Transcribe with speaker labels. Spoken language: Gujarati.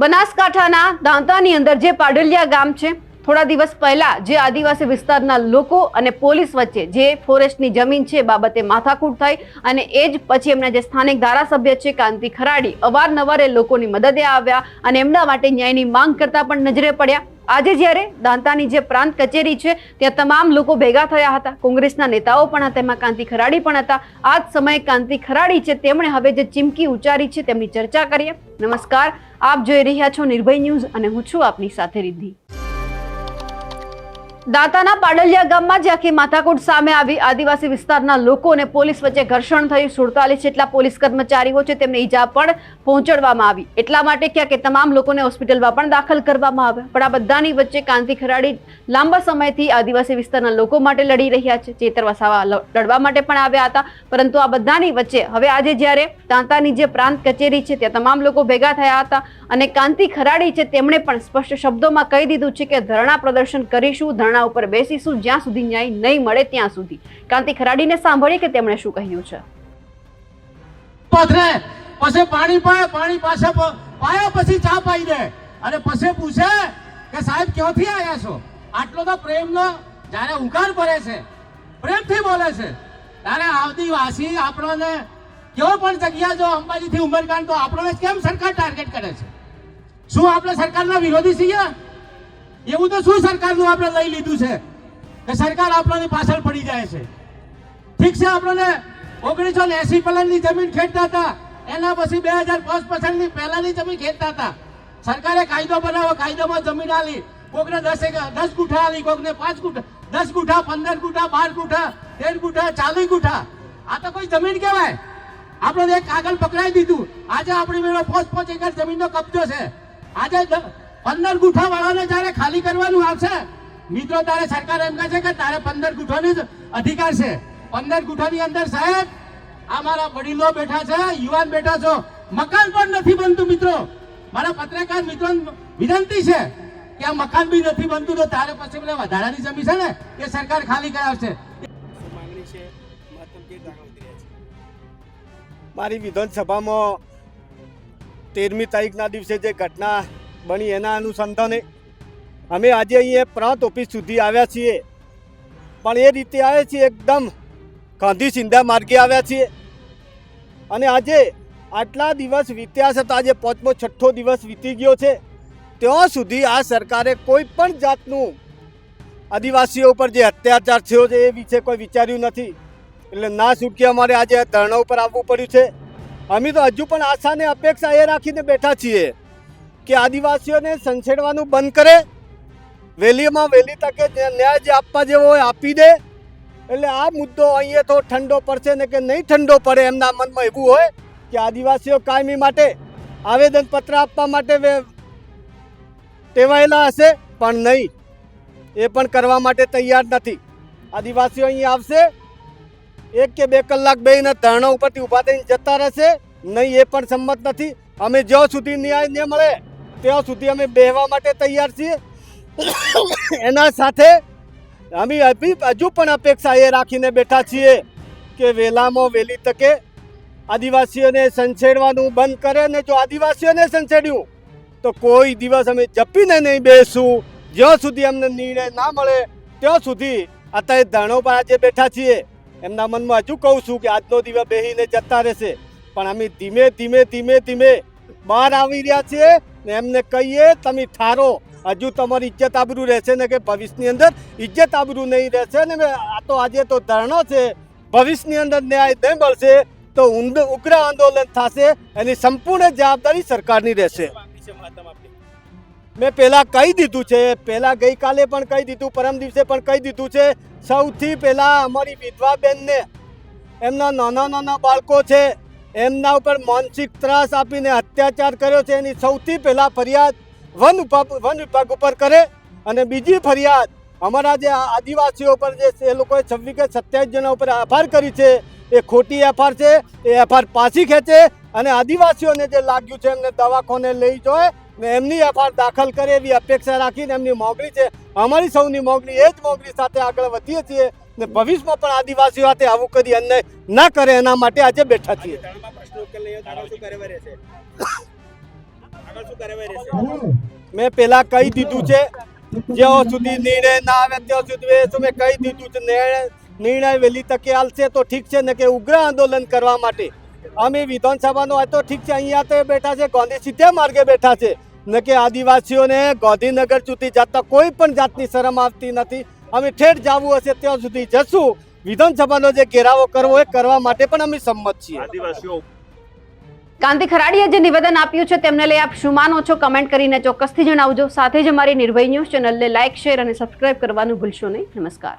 Speaker 1: બનાસકાંઠાના દાંતાની અંદર જે પાડલિયા ગામ છે થોડા દિવસ પહેલા જે આદિવાસી વિસ્તારના લોકો અને પોલીસ વચ્ચે જે ફોરેસ્ટની જમીન છે બાબતે માથાકૂટ થઈ અને એ જ પછી એમના જે સ્થાનિક ધારાસભ્ય છે કાંતિ ખરાડી અવારનવાર એ લોકોની મદદે આવ્યા અને એમના માટે ન્યાયની માંગ કરતા પણ નજરે પડ્યા. આજે જ્યારે દાંતાની જે પ્રાંત કચેરી છે, ત્યાં તમામ લોકો ભેગા થયા હતા. કોંગ્રેસના નેતાઓ પણ હતા એમાં કાંતિ ખરાડી પણ હતા. આ જ સમયે કાંતિ ખરાડી છે, તેમણે હવે જે ચીમકી ઉચ્ચારી છે, તેમની ચર્ચા કરીએ. નમસ્કાર, આપ જોઈ રહ્યા છો નિર્ભય ન્યૂઝ અને હું છું આપની સાથે રિદ્ધિ. દાંતાના પાડલિયા ગામમાં જે આખી માથાકૂટ સામે આવી, આદિવાસી વિસ્તારના લોકો અને પોલીસ વચ્ચે ઘર્ષણ થયું. સુડતાલીસ જેટલા પોલીસ કર્મચારીઓ છે, તેમને ઈજા પણ પહોંચાડવામાં આવી. એટલા માટે ક્યાં કે તમામ લોકોને હોસ્પિટલમાં પણ દાખલ કરવામાં આવ્યા. પણ આ બધાની વચ્ચે કાંતિ ખરાડી લાંબા સમયથી આદિવાસી વિસ્તારના લોકો માટે લડી રહ્યા છે. ચેતર વસાવા લડવા માટે પણ આવ્યા હતા. પરંતુ આ બધાની વચ્ચે હવે આજે જ્યારે દાંતાની જે પ્રાંત કચેરી છે, ત્યાં તમામ લોકો ભેગા થયા હતા અને કાંતિ ખરાડી છે, તેમણે પણ સ્પષ્ટ શબ્દોમાં કહી દીધું છે કે ધરણા પ્રદર્શન કરીશું ધરણા ઉપર બેસીશું, જ્યાં સુધી ન્યાય નહીં મળે ત્યાં સુધી. કાંતિ ખરાડીને સાંભળીએ કે તેમણે શું કહ્યું છે?
Speaker 2: પછી પાણી પાય, પાણી પાસે પાયા પછી ચા પાઈ દે. અને પછી પૂછે કે સાહેબ, ક્યાંથી આવ્યા છો? આટલો તો પ્રેમનો જ્યારે ઉકાર પડે છે, પ્રેમથી બોલે છે. ત્યારે આદિવાસી આપણને કેવો પણ જગ્યા જો અંબાજીથી ઉમરકાંડ તો આપણને કેમ સરકાર ટાર્ગેટ કરે છે? શું આપણે સરકારના વિરોધી છીએ? એવું તો શું સરકારનું આપણે લઈ લીધું છે? કે સરકાર આપણને પાછળ પડી જાય છે. ઠીક છે આપણને ઓગણીસો ને એસી પહેલાની જમીન ખેડતા હતા. એના પછી બે હજાર પાંચ પછાડની પહેલાની જમીન ખેડતા હતા. સરકારે કાયદો બનાવો કાયદામાં જમીન આલી. કોકને દસ દસ ગુઠા આલી, કોકને પાંચ ગુઠા, દસ ગુઠા, પંદર ગુઠા, બાર ગુઠા, તેર ગુઠા, ચાલીસ ગુઠા. આ તો કોઈ જમીન કહેવાય. આપણે એક કાગળ પકડાઈ દીધું. આજે આપણી મેળો પાંચ પાંચ એકર જમીનનો કબજો છે. આજે પંદર ગુઠા વાળાને જ્યારે ખાલી કરવાનું આવશે, મિત્રો, તારે સરકાર એમ કહે છે કે તારે પંદર ગુઠોની જ અધિકાર છે. પંદર ગુઠાની અંદર સાહેબ આ મારા વડીલો બેઠા છે, યુવાન બેઠા છો. મકાન પણ નથી બનતું, મિત્રો. મારા પત્રકાર મિત્રો વિનંતી છે કે આ મકાન બી નથી બનતું, તો તારે પછી મને વધારાની જમીન છે ને, એ સરકાર ખાલી કરાવશે.
Speaker 3: મારી વિધાનસભામાં તેરમી તારીખના દિવસે જે ઘટના બની એના અનુસંધાને અમે આજે અહીંયા પ્રાંત ઓફિસ સુધી આવ્યા છીએ. પણ એ રીતે આવ્યા છીએ એકદમ ગાંધી સિંધા માર્ગે આવ્યા છીએ. અને આજે આટલા દિવસ વીત્યા છતાં આજે પાંચમો, છઠ્ઠો દિવસ વીતી ગયો છે. ત્યાં સુધી આ સરકારે કોઈ પણ જાતનું આદિવાસીઓ ઉપર જે અત્યાચાર થયો છે એ વિશે કોઈ વિચાર્યું નથી. એટલે ના છૂટકે અમારે આજે ધરણા ઉપર આવવું પડ્યું છે. અમે તો હજુ પણ આશાને અપેક્ષા એ રાખીને બેઠા છીએ. કે આદિવાસીઓને સંછેડવાનું બંધ કરે. વહેલીમાં વહેલી તકે ન્યાય જે આપવા જેવો હોય આપી દે. એટલે આ મુદ્દો અહીંયા તો ઠંડો પડશે ને કે નહીં ઠંડો પડે એમના મનમાં એવું હોય કે આદિવાસીઓ કાયમી માટે આવેદનપત્ર આપવા માટે ટેવાયેલા હશે, પણ નહીં. એ પણ કરવા માટે તૈયાર નથી. આદિવાસીઓ અહીં આવશે, એક કે બે કલાક બેહીને ધરણા ઉપરથી ઊભા થઈને જતા રહેશે. નહીં, એ પણ સંમત નથી. અમે જ્યાં સુધી ન્યાય ન મળે ત્યાં સુધી અમે બેહવા માટે તૈયાર છીએ. એના સાથે અમે હજી પણ અપેક્ષા એ રાખીને બેઠા છીએ કે વહેલામાં વહેલી તકે આદિવાસીઓને સંછેડવાનું બંધ કરે ને જો આદિવાસીઓને સંછેડ્યું, તો કોઈ દિવસ અમે જપીને નહીં બેસું. જ્યાં સુધી અમને નિર્ણય ના મળે, ત્યાં સુધી અત્યારે ધરણો પર આજે બેઠા છીએ. એમના મનમાં હજુ કહું છું કે આજનો દિવસ બેહીને જતા રહેશે. પણ અમે ધીમે ધીમે ધીમે ધીમે બહાર આવી રહ્યા છીએ ને એમને કહીએ, તમે ઠારો. હજુ તમારી ઇજ્જત આબરૂ રહેશે ને કે ભવિષ્યની અંદર? ઇજ્જત આબરૂ નહીં રહેશે ને આ તો આજે તો ધરણો છે, ભવિષ્યની અંદર ન્યાય નહીં મળશે તો ઉગ્ર આંદોલન થશે, એની સંપૂર્ણ જવાબદારી સરકારની રહેશે.
Speaker 4: છે
Speaker 3: મેં પહેલાં કહી દીધું છે, પહેલાં ગઈકાલે પણ કહી દીધું, પરમ દિવસે પણ કહી દીધું છે, સૌથી પહેલાં અમારી વિધવા બહેનને એમના નાના નાના બાળકો છે એમના ઉપર માનસિક ત્રાસ આપીને અત્યાચાર કર્યો છે. એની સૌથી પહેલાં ફરિયાદ વન વિભાગ વન વિભાગ ઉપર કરે અને બીજી ફરિયાદ અમારા જે આદિવાસીઓ પર જે એ લોકોએ છવ્વીસ કે સત્યાવીસ જણા ઉપર એફઆર કરી છે. એ ખોટી એફઆર છે. એ એફઆર પાછી ખેંચે અને આદિવાસીઓને જે લાગ્યું છે, એમને દવાખોને લઈ જાય એમની એફઆર દાખલ કરે એવી અપેક્ષા રાખીને એમની મોગણી છે. અમારી સૌની મોગણી એ જ મોગણી સાથે આગળ વધીએ છીએ ને ભવિષ્યમાં પણ આદિવાસીઓ સાથે આવું કરી અન્યાય ના કરે એના માટે આજે બેઠા છીએ. મેં પેલા કહી દીધું છે, જ્યાં સુધી નિર્ણય ના આવે ત્યાં સુધી તો મેં કહી દીધું છે, નિર્ણય વહેલી તકે આલશે તો ઠીક છે ને કે ઉગ્ર આંદોલન કરવા માટે. અમે વિધાનસભાનો હોય તો ઠીક છે, અહીંયા તો બેઠા છે, ગાંધી સીધે માર્ગે બેઠા છે. ને કે આદિવાસીઓને ગાંધીનગર સુધી જતા કોઈ પણ જાતની શરમ આવતી નથી. અમે ઠેઠ જવું હશે ત્યાં સુધી જશું. વિધાનસભાનો જે ઘેરાવો કરવો એ કરવા માટે પણ અમે સંમત છીએ.
Speaker 4: આદિવાસીઓ.
Speaker 1: કાંતિ ખરાડીએ જે નિવેદન આપ્યું છે તેમને લઈ આપ શું માનો છો? કમેન્ટ કરીને ચોક્કસથી જણાવજો. સાથે જ અમારી નિર્ભય ન્યૂઝ ચેનલને લાઇક શેર અને સબસ્ક્રાઇબ કરવાનું ભૂલશો નહીં. નમસ્કાર.